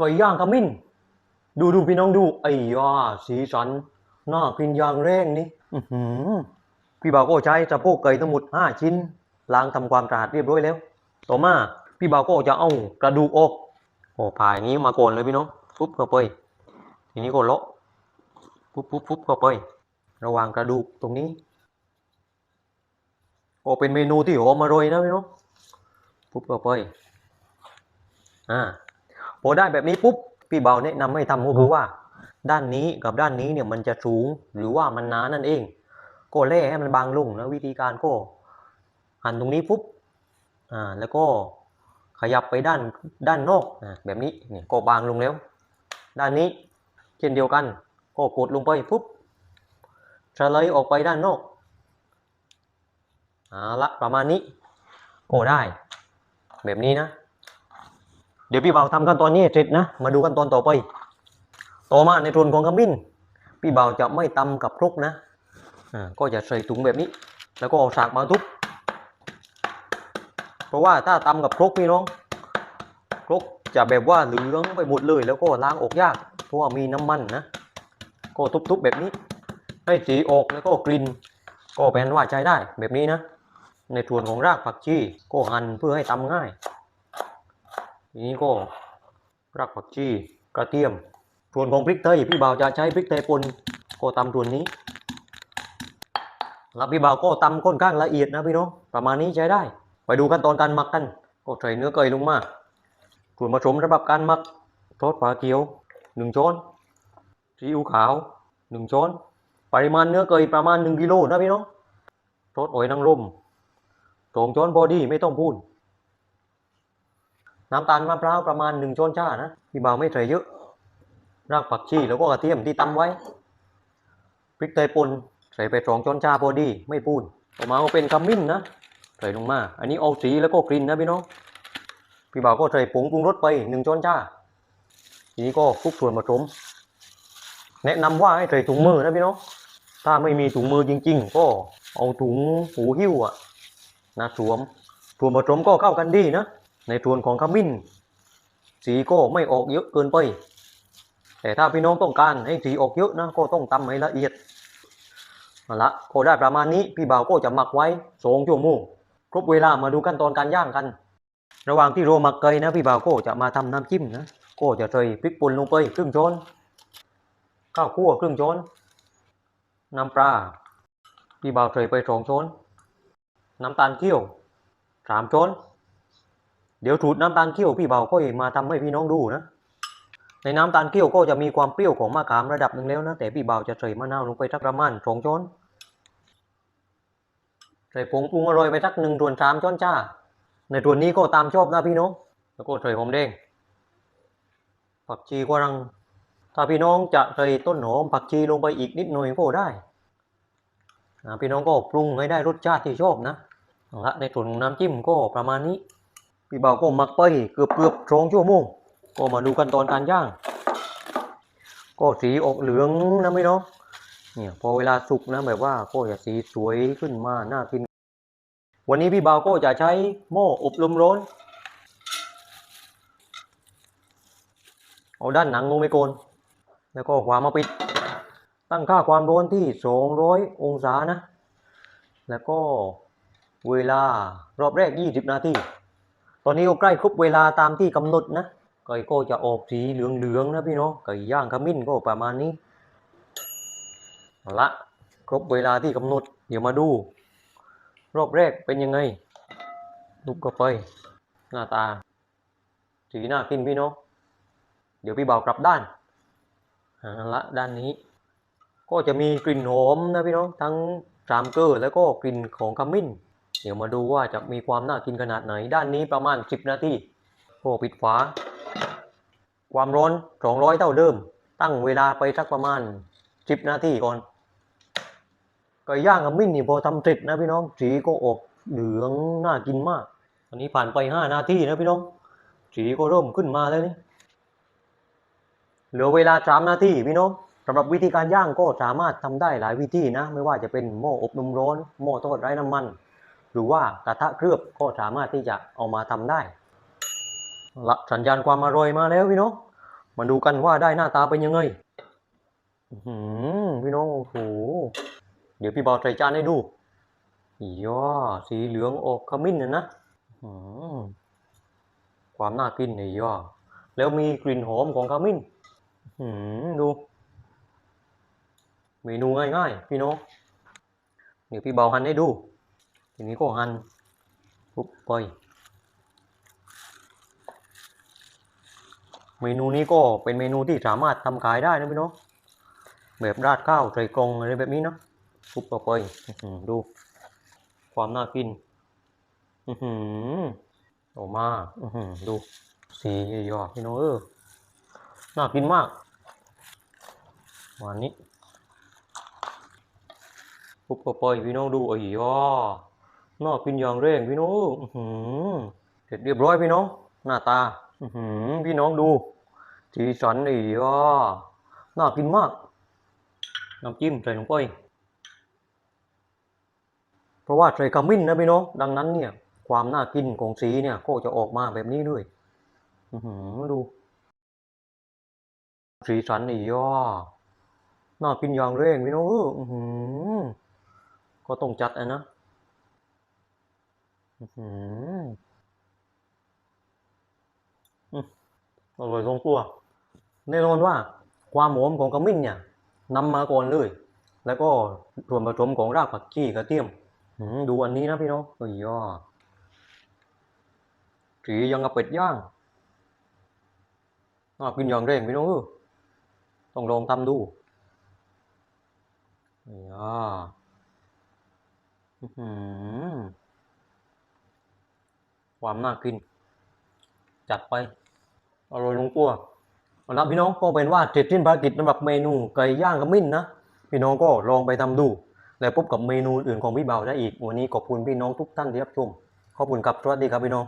ไก่ย่างขมิ้น ดูดูพี่น้องดูไอ้ยาสีสันน่ากินอย่างแรงนี่พี่บ่าวก็ใช้สะโพกไก่ทั้งหมดห้าชิ้นล้างทำความสะอาดเรียบร้อยแล้ว ต่อมาพี่บ่าวก็จะเอากระดูกออกโอ้ผ่ายนี้มาก่อนเลยพี่น้องปุ๊บเข้าไปทีนี้ก็เลาะปุ๊บปุ๊บปุ๊บเข้าไประว่างกระดูกตรงนี้ก็เป็นเมนูที่หอมอร่อยนะพี่น้องปุ๊บเข้าไปอ่า พอได้แบบนี้ปุ๊บพี่เบาแนะนำให้ทำก็คือว่า ด้านนี้กับด้านนี้เนี่ยมันจะสูงหรือว่ามันหนานั่นเอง ก็เล่ให้มันบางลงนะวิธีการก็หันตรงนี้ปุ๊บอ่าแล้วก็ขยับไปด้านด้านนอกอ่าแบบนี้เนี่ยก็บางลงแล้ว ด้านนี้เช่นเดียวกัน ก็กดลงไปปุ๊บสไลด์ออกไปด้านนอกเอาละประมาณนี้ก็ได้ แบบนี้นะ เดี๋ยวพี่บ่าวทำขั้นตอนนี้เสร็จนะ มาดูขั้นตอนต่อไป ต่อมาในส่วนของขมิ้น พี่บ่าวจะไม่ตำกับครกนะอ่าก็จะใส่ถุงแบบนี้ แล้วก็เอาสากมาทุบ เพราะว่าถ้าตำกับครกพี่น้อง ครกจะแบบว่าเหลืองไปหมดเลย แล้วก็ล้างออกยาก เพราะว่ามีน้ำมันนะ ก็ทุบๆแบบนี้ ให้สีออกแล้วก็กลิ่น ก็เป็นว่าใช้ได้แบบนี้นะ ในส่วนของรากผักชีก็หั่นเพื่อให้ตำง่าย ทีนี้ก็รากผักชีกระเทียม ส่วนของพริกไทยพี่บ่าวจะใช้พริกไทยป่นก็ตำส่วนนี้แล้วพี่บ่าวก็ตำค่อนข้างละเอียดนะพี่น้องประมาณนี้ใช้ได้ ไปดูขั้นตอนการหมักกัน ก็ใส่เนื้อไก่ลงมาส่วนผสมสำหรับการหมักทอดฝาเขียวหนึ่งช้อนซีอิ๊วขาวหนึ่งช้อน ปริมาณเนื้อไก่ประมาณหนึ่งกิโลนะพี่น้องทอดหอยนางรมสองช้อนพอดีไม่ต้องพูน น้ำตาลมะพร้าวประมาณหนึ่งช้อนชานะพี่บ่าวไม่ใส่เยอะ รากผักชีแล้วก็กระเทียมที่ตำไว้ พริกไทยป่นใส่ไปสองช้อนชาพอดี ไม่ปูนต่อมาก็เป็นขมิ้นนะ ใส่ลงมา อันนี้เอาสีแล้วก็กลิ่นนะพี่น้อง พี่บ่าวก็ใส่ผงปรุงรสไปหนึ่งช้อนชา ทีนี้ก็คลุกส่วนผสม แนะนำว่าให้ใส่ถุงมือนะพี่น้อง ถ้าไม่มีถุงมือจริง ๆ ก็เอาถุงหูหิ้วอะนะสวมส่วนผสมก็เข้ากันดีนะ ในส่วนของขมิ้น สีก็ไม่ออกเยอะเกินไป แต่ถ้าพี่น้องต้องการให้สีออกเยอะนะก็ต้องตำให้ละเอียดเอาละก็ได้ประมาณนี้พี่บ่าวก็จะหมักไว้สองชั่วโมงครบเวลามาดูขั้นตอนการย่างกัน ระหว่างที่โรหมักเกยนะพี่บ่าวก็จะมาทำน้ำจิ้มนะก็จะใส่พริกป่นลงไปครึ่งช้อนข้าวคั่วครึ่งช้อนน้ำปลาพี่บ่าวใส่ไปสองช้อนน้ำตาลเคี่ยวสามช้อน เดี๋ยวสูตรน้ำตาลเคี่ยวพี่เบาก็มาทำให้พี่น้องดูนะ ในน้ำตาลเคี่ยวก็จะมีความเปรี้ยวของมะขามระดับหนึ่งแล้วนะ แต่พี่เบาจะใส่มะนาวลงไปสักประมาณสองช้อนใส่ผงปรุงอร่อยไปสักหนึ่งส่วนสามช้อนจ้า ในส่วนนี้ก็ตามชอบนะพี่น้อง แล้วก็ใส่หอมแดง ผักชีกวารัง ถ้าพี่น้องจะใส่ต้นหอมผักชีลงไปอีกนิดหน่อยก็ได้ พี่น้องก็ปรุงให้ได้รสชาติที่ชอบนะเอาละในส่วนน้ำจิ้มก็ประมาณนี้ พี่บ่าวก็หมักไปเกือบเกือบสองชั่วโมงก็มาดูขั้นตอนการย่าง ก็สีออกเหลืองนะพี่น้องเนี่ยพอเวลาสุกนะแบบว่าก็จะสีสวยขึ้นมาน่ากิน วันนี้พี่บ่าวก็จะใช้หม้ออบลมร้อนเอาด้านหนังลงไปก่อนแล้วก็ความมาปิด ตั้งค่าความร้อนที่ 200 องศานะ แล้วก็เวลารอบแรก 20 นาที ตอนนี้ก็ใกล้ครบเวลาตามที่กำหนดนะไก่ก็จะออกสีเหลืองๆนะพี่น้องไก่ย่างขมิ้นก็ประมาณนี้เอาละครบเวลาที่กำหนด เดี๋ยวมาดู รอบแรกเป็นยังไงลุกก็ไป หน้าตา สีน่ากินพี่น้องเดี๋ยวพี่เบากลับด้านเอาละด้านนี้ ก็จะมีกลิ่นหอมนะพี่น้องทั้งสามเกลือแล้วก็กลิ่นของขมิ้น เดี๋ยวมาดูว่าจะมีความน่ากินขนาดไหน ด้านนี้ประมาณ 10 นาทีก็ปิดฝา ความร้อน 200 เท่าเดิม ตั้งเวลาไปสักประมาณ 10 นาทีก่อนไก่ย่างขมิ้นนี่พอทำเสร็จนะพี่น้อง สีก็ออกเหลืองน่ากินมากอันนี้ผ่านไป 5 นาทีนะพี่น้อง สีก็เริ่มขึ้นมาแล้วนี่เหลือเวลา 3 นาทีพี่น้องสำหรับวิธีการย่างก็สามารถทำได้หลายวิธีนะ ไม่ว่าจะเป็นหม้ออบลมร้อน หม้อทอดไร้น้ำมัน หรือว่ากระทะเคลือบก็สามารถที่จะเอามาทำได้ละสัญญาณความอร่อยมาแล้วพี่น้องมาดูกันว่าได้หน้าตาเป็นยังไงหือพี่น้องโอ้โหเดี๋ยวพี่บอลใส่จานให้ดูย่อสีเหลืองออกขมิ้นนะนะความน่ากินเนี่ย่อแล้วมีกลิ่นหอมของขมิ้นหือดู เมนูง่ายๆ พี่น้องเดี๋ยวพี่เบาหันให้ดู ทีนี้ก็หันปุ๊บไปเมนูนี้ก็เป็นเมนูที่สามารถทำขายได้นะพี่น้องแบบราดข้าวใส่กล่องอะไรแบบนี้เนาะปุ๊บไปอื้อหือดู ความน่ากินอือหือออมาอือหือดูสียอดพี่น้องเออน่ากินมากวันนี้ปุ๊บก็ปล่อยพี่น้องดูอ้ยอ น่ากินอย่างแรงพี่น้องเสร็จเรียบร้อยพี่น้อง หน้าตาออืพี่น้องดู สีสันไอ้ยอน่ากินมาก น้ำจิ้มใส่ลงไปเพราะว่าใส่ขมิ้นนะพี่น้อง ดังนั้นเนี่ย ความน่ากินของสีเนี่ยก็จะออกมาแบบนี้ด้วยดู สีสันไอ้ยอน่ากินอย่างแรงพี่น้องก็ต้องจัดนะ อร่อยลงตัว แน่นอนว่าความหอมของขมิ้นเนี่ยนำมาก่อนเลย แล้วก็ส่วนผสมของรากผักชีกระเทียมดูอันนี้นะพี่น้องเอ้ยย่อสียังกับเป็ดย่างน่ากินอย่างแรงพี่น้องเออต้องลองทำดูเอ้ยย่ออื้อ ความน่ากิน จัดไปอร่อยลงตัวเอาละพี่น้องก็เป็นว่าเสร็จสิ้นภารกิจสำหรับเมนูไก่ย่างขมิ้นนะพี่น้องก็ลองไปทำดู แล้วพบกับเมนูอื่นของพี่เบาได้อีก วันนี้ขอบคุณพี่น้องทุกท่านที่รับชมขอบคุณครับสวัสดีครับพี่น้อง